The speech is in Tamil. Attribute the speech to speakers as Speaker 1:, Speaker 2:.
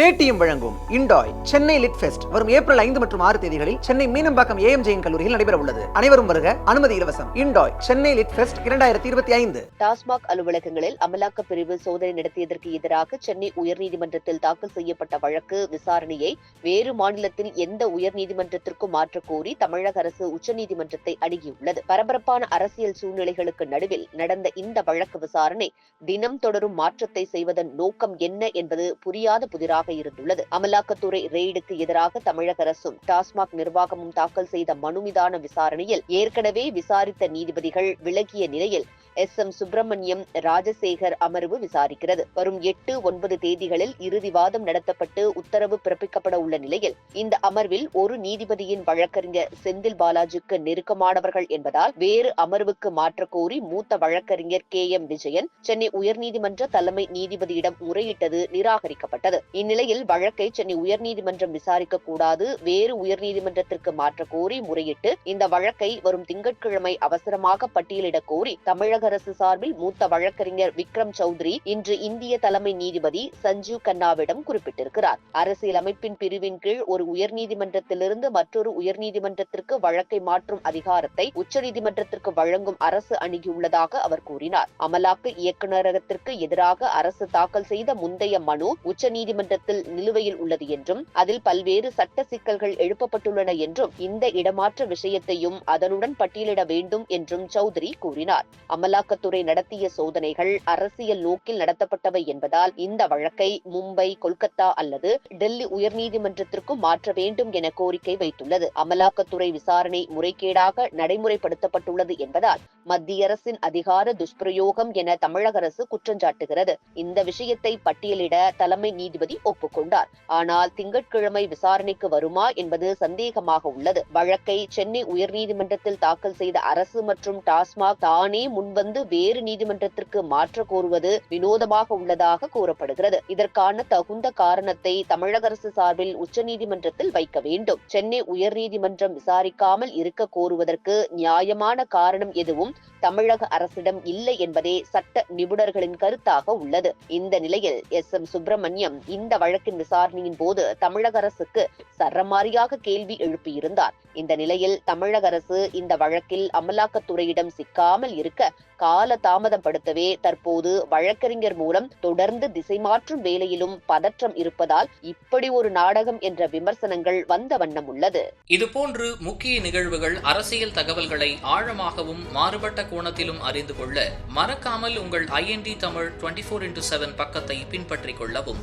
Speaker 1: பேடிஎம் வழங்கும் இண்டாய் சென்னை லிட் ஃபெஸ்ட். வரும் ஏப்ரல் ஐந்து மற்றும் ஆறு தேதிகளில் சென்னை மீனம்பாக்கம் ஏஎம் ஜெயின் கல்லூரியில் நடைபெற உள்ளது அனைவரும் வருக அனுமதி இலவசம். இண்டாய் சென்னை லிட் ஃபெஸ்ட் இரண்டாயிரத்தி இருபத்தி ஐந்து.
Speaker 2: டாஸ்மாக் அலுவலகங்களில் அமலாக்க பிரிவு சோதனை நடத்தியதற்கு எதிராக சென்னை உயர்நீதிமன்றத்தில் தாக்கல் செய்யப்பட்ட வழக்கு விசாரணையை வேறு மாநிலத்தில் எந்த உயர்நீதிமன்றத்திற்கும் மாற்றக் கோரி தமிழக அரசு உச்சநீதிமன்றத்தை அணுகியுள்ளது. பரபரப்பான அரசியல் சூழ்நிலைகளுக்கு நடுவில் நடந்த இந்த வழக்கு விசாரணை தினம் தொடரும் மாற்றத்தை செய்வதன் நோக்கம் என்ன என்பது புரியாத புதிராக இருந்துள்ளது. அமலாக்கத்துறை ரெய்டுக்கு எதிராக தமிழக அரசும் டாஸ்மாக் நிர்வாகமும் தாக்கல் செய்த மனு மீதான விசாரணையில் ஏற்கனவே விசாரித்த நீதிபதிகள் விலகிய நிலையில் எஸ். எம். சுப்பிரமணியம் ராஜசேகர் அமர்வு விசாரிக்கிறது. வரும் எட்டு ஒன்பது தேதிகளில் இறுதிவாதம் நடத்தப்பட்டு உத்தரவு பிறப்பிக்கப்பட உள்ள நிலையில் இந்த அமர்வில் ஒரு நீதிபதியின் வழக்கறிஞர் செந்தில் பாலாஜிக்கு நெருக்கமானவர்கள் என்பதால் வேறு அமர்வுக்கு மாற்றக்கோரி மூத்த வழக்கறிஞர் கே. எம். விஜயன் சென்னை உயர்நீதிமன்ற தலைமை நீதிபதியிடம் முறையிட்டது நிராகரிக்கப்பட்டது. இந்நிலையில் இந்நிலையில் வழக்கை சென்னை உயர்நீதிமன்றம் விசாரிக்க கூடாது வேறு உயர்நீதிமன்றத்திற்கு மாற்ற கோரி முறையிட்டு இந்த வழக்கை வரும் திங்கட்கிழமை அவசரமாக பட்டியலிட கோரி தமிழக அரசு சார்பில் மூத்த வழக்கறிஞர் விக்ரம் சௌத்ரி இன்று இந்திய தலைமை நீதிபதி சஞ்சீவ் கண்ணாவிடம் குறிப்பிட்டிருக்கிறார். அரசியலமைப்பின் பிரிவின் கீழ் ஒரு உயர்நீதிமன்றத்திலிருந்து மற்றொரு உயர்நீதிமன்றத்திற்கு வழக்கை மாற்றும் அதிகாரத்தை உச்சநீதிமன்றத்திற்கு வழங்கும் அரசு அணுகியுள்ளதாக அவர் கூறினார். அமலாக்க இயக்குநரகத்திற்கு எதிராக அரசு தாக்கல் செய்த முந்தைய மனு உச்சநீதிமன்றத்தில் நிலுவையில் உள்ளது என்றும் அதில் பல்வேறு சட்ட சிக்கல்கள் எழுப்பப்பட்டுள்ளன என்றும் இந்த இடமாற்ற விஷயத்தையும் அதனுடன் பட்டியலிட வேண்டும் என்றும் சௌத்ரி கூறினார். அமலாக்கத்துறை நடத்திய சோதனைகள் அரசியல் நோக்கில் நடத்தப்பட்டவை என்பதால் இந்த வழக்கை மும்பை கொல்கத்தா அல்லது டெல்லி உயர்நீதிமன்றத்திற்கும் மாற்ற வேண்டும் என கோரிக்கை வைத்துள்ளது. அமலாக்கத்துறை விசாரணை முறைகேடாக நடைமுறைப்படுத்தப்பட்டுள்ளது என்பதால் மத்திய அரசின் அதிகார துஷ்பிரயோகம் என தமிழக அரசு குற்றஞ்சாட்டுகிறது. இந்த விஷயத்தை பட்டியலிட தலைமை நீதிபதி ஒப்புக்கொண்டார் ஆனால் திங்கட்கிழமை விசாரணைக்கு வருமா என்பது சந்தேகமாக உள்ளது. வழக்கை சென்னை உயர்நீதிமன்றத்தில் தாக்கல் செய்த அரசு மற்றும் டாஸ்மாக் தானே முன்வந்து வேறு நீதிமன்றத்திற்கு மாற்ற கோருவது வினோதமாக உள்ளதாக கூறப்படுகிறது. இதற்கான தகுந்த காரணத்தை தமிழக அரசு சார்பில் உச்சநீதிமன்றத்தில் வைக்க வேண்டும். சென்னை உயர்நீதிமன்றம் விசாரிக்காமல் இருக்க கோருவதற்கு நியாயமான காரணம் எதுவும் தமிழக அரசிடம் இல்லை என்பதே சட்ட நிபுணர்களின் கருத்தாக உள்ளது. இந்த நிலையில் எஸ். எம். சுப்பிரமணியம் இந்த வழக்கின் விசாரணையின் போது தமிழக அரசுக்கு சரமாரியாக கேள்வி எழுப்பியிருந்தார். இந்த நிலையில் தமிழக அரசு இந்த வழக்கில் அமலாக்கத்துறையிடம் சிக்காமல் இருக்க கால தாமதப்படுத்தவே தற்போது வழக்கறிஞர் மூலம் தொடர்ந்து திசை மாற்றும் வேலையிலும் பதற்றம் இருப்பதால் இப்படி ஒரு நாடகம் என்ற விமர்சனங்கள் வந்த வண்ணம் உள்ளது.
Speaker 3: இதுபோன்று முக்கிய நிகழ்வுகள் அரசியல் தகவல்களை ஆழமாகவும் மாறுபட்ட கோணத்திலும் அறிந்து கொள்ள மறக்காமல் உங்கள் IND Tamil twenty four into seven பக்கத்தை பின்பற்றிக் கொள்ளவும்.